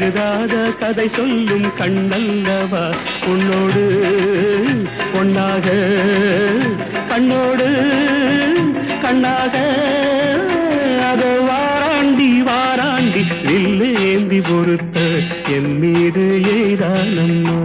எழுதாத கதை சொல்லும் கண்ணல்லவா? உன்னோடு பொன்னாக கண்ணோடு கண்ணாக. அதோ வாராண்டி வாராண்டி வில்லேந்தி பொறுத்த என் மீது எய்தானம்மா